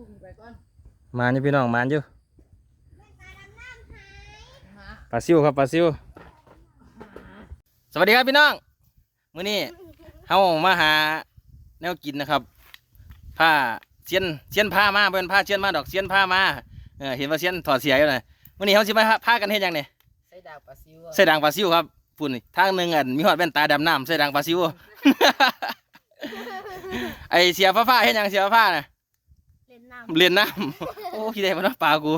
พุ่งไปก่อนมาอยู่พี่น้องมาอยู่มาปลาซิวครับปลาซิวสวัสดีครับพี่น้องมื้อนี้เฮามาหาแนวกินนะครับผ้าเสียนเสียนผ้ามาเป็นผ้าเสียนมาดอกเสียนผ้ามาเออเห็นว่าเสียนถอดเสียอยู่น่ะมื้อนี้เฮาสิมาพากันเฮ็ดหยังเนี่ยใส่ดาวปลาซิวอะใส่ด่างปลาซิวครับปุ่นนี่ทางหนึงอันมีฮอดแว่นตาดำน้ำใส่ด่างปลาซิวไอเสียฟ้าๆเฮ็ดหยังเสียฟ้าๆน่ะ เรียนน้ำโอ้คิดได้บ่เนาะปลากู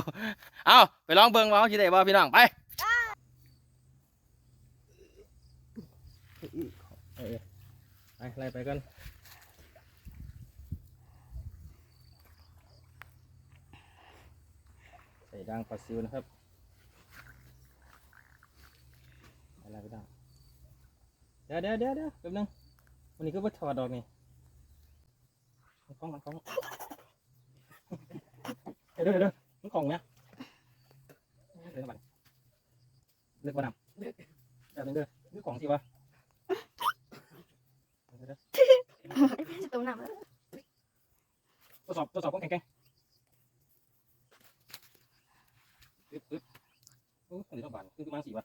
เอาไปลองเบิ่งว่าเขาคิดได้บ่พี่น้องไปออไปไล่ไปกันใส่ด่างปลาซิวนะครับอะไรไปด่างเดี๋ยวเดี๋ยวเดี๋ยวเดี๋ยวแป๊บนึงวันนี้ก็ไปถอดดอกนี่เอากล้องมากล้อง เดี๋ยวเดี๋ยวมันของเนี่ยเดี๋ยวก่อนเลือกว่าดำเดี๋ยวเดี๋ยวนี่ของสิวะเดี๋ยวเดี๋ยวตรงน้ำแล้วทดสอบทดสอบของแข็งแกร่งปึ๊บปึ๊บโอ้ยอันนี้ต้องบานคือมาสีวะ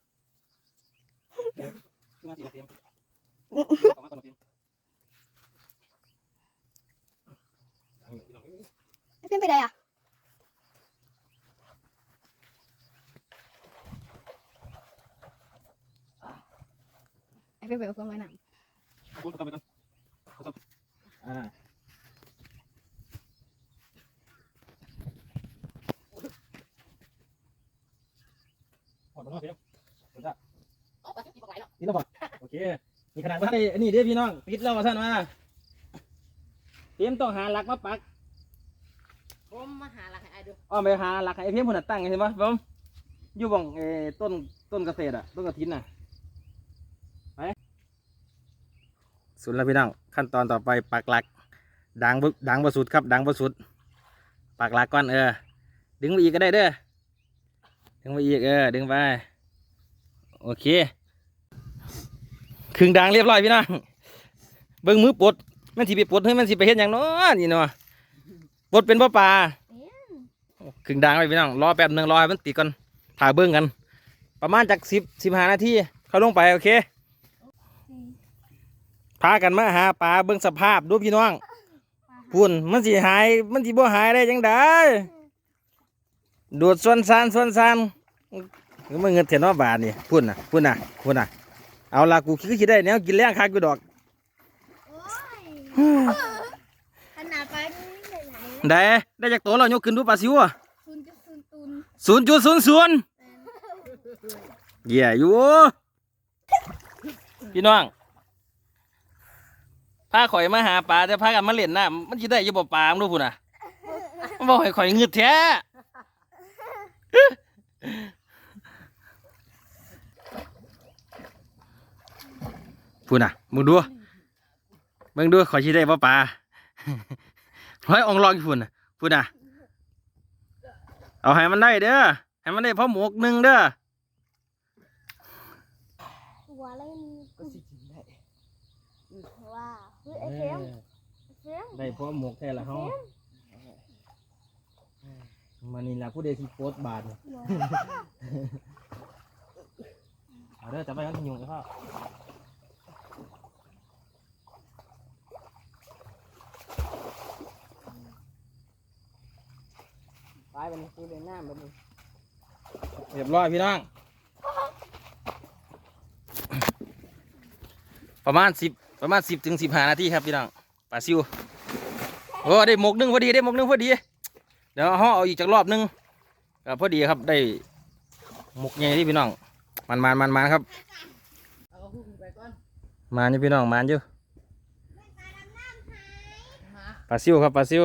คือมาสี่วะเตรียมามาก่อนเตรียม ไอ้เพื่อนไปไหนอะ ไอ้เพื่อนไปเอาเครื่องไม้น้เอาตัวไปก่อนทดสอบอ่าหอดลงมาเพียงเอาปลาซิวกี่ปลาไหลเนาะนี่แล้วพอโอเคมีขนาดว่าไอ้นี่เด้อพี่น้องปิดแล้วมาท่านมาเตรียมต้องหาหลักมาปักผมมาหาหลักให้ไอ้ดูอ้อมไปหาหลักให้ไอ้เพียมผนัดตั้งเห็นปะผมอยู่บ่องเออต้นต้นเกษตรอะต้นกระถินน่ะไป สุดแล้วพี่น้องขั้นตอนต่อไปปักหลักดังดังบสุดครับ ดังบสุดปักหลักก่อนเออ ดึงไปอีกก็ได้เด้อดึงไปอีกเออดึงไปโอเคครึ่งดังเรียบร้อยพี่น้องเบิ้งมือปดมันสิไปปดให้มันสิไปเฮ็ดหยังนาะนี่เนาะปดเป็นบ่ปลาครึ่งดังไปพี่น้องรอแป๊บหนึ่งรอให้มันติดก่อนถ่ายเบิ้งกัน ประมาณจากสิบสิบห้านาทีเขาลงไปโอเค พากันมาหาปลาเบิ้งสภาพดูพี่น้องพุ่นมันสิหาย มันสิบ่หายได้จังไดโดดส่วนซานส่วนซานก็มันเงินเถียนว่าบาทนี่พุ่นน่ะพุ่นน่ะพุ่นน่ะ เอาละกูคิดคิดได้แนวกินแรงคักกูดอกโอ้ยขนาดไปนี่ไหนได้ได้จากตัวเรายกขึ้นดูปลาซิวอะคุณจะคุณตุนศูนย์จุดศูนย์ศูนย์เหี้ยอยู่พี่น้อง พาข่อยมาหาปลาแต่พากันมาเล่นน้ำมันจะได้อยี่บ่ปลามึงดูพุ่นน่ะมันบอกให้ข่อยเงืดแท้พุ่นน่ะมึงดูมึงดูข่อยชิได้บ่ปลาร้อยองลองอยู่พุ่นน่ะพุ่นน่ะ เอาให้มันได้เด้อให้มันได้พอหมกหนึ่งเด้อ หัวเล่น ก็สิกินได้ ว่าเฮ้ยไอ้เฟียมเฟียมได้พอหมกแท้ละเฮามานี่ละผู้ใดที่โพสต์บาทนี่เอาเด้อจับไปกันที่ยุงกับพ่อไปบัดนคือเดินหน้าบัดนเรียบร้อยพี่น้องประมาณสิบ ประมาณสิบถึงสิบห้านาทีครับพี่น้องปลาซิวโอ้ได้หมกหนึ่งพอดีได้หมกหนึ่งพอดี เดี๋ยวห่อเอาอีกจากรอบหนึงก็พอดีครับได้หมกใหญ่ที่พี่น้องมันมันมันมันครับมานมันอยู่พี่น้องมันอยู่ปลาซิวครับปลาซิว